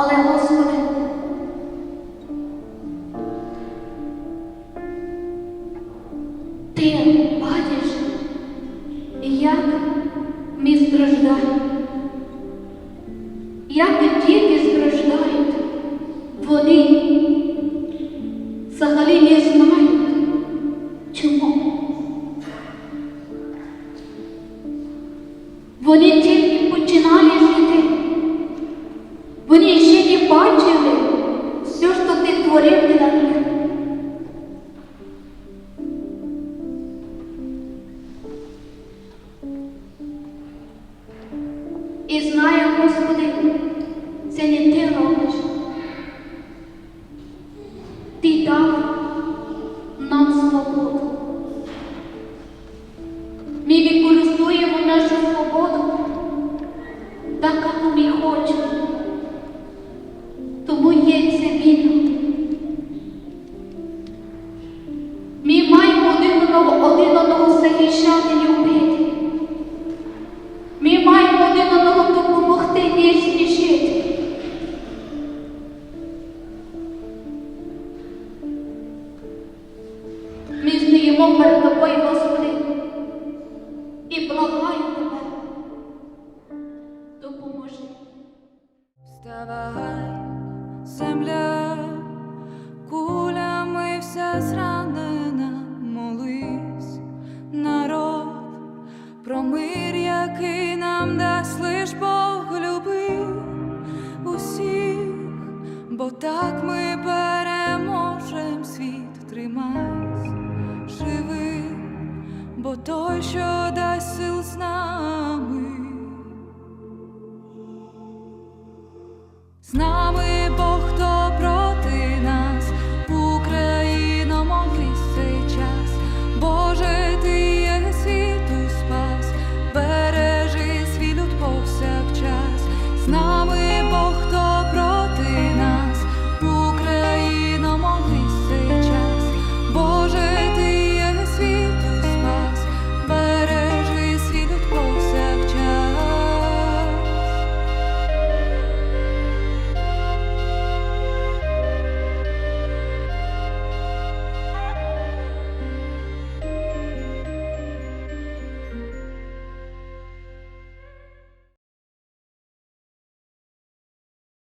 Але, Господи, ти бачиш, як ми страждаємо. Як діти страждають, вони І знаю, Господи, це не ти робиш. Ти дав нам свободу. Ми використовуємо нашу свободу так, як ми хочемо. Стоїмо перед тобою, Господи, і благаємо тебе. Допоможи. Вставай, земля, кулями вся зранена, молись, народ, про мир, який нам дасть лиш Бог любив усіх, бо так ми бо той, що дасть сил з нами.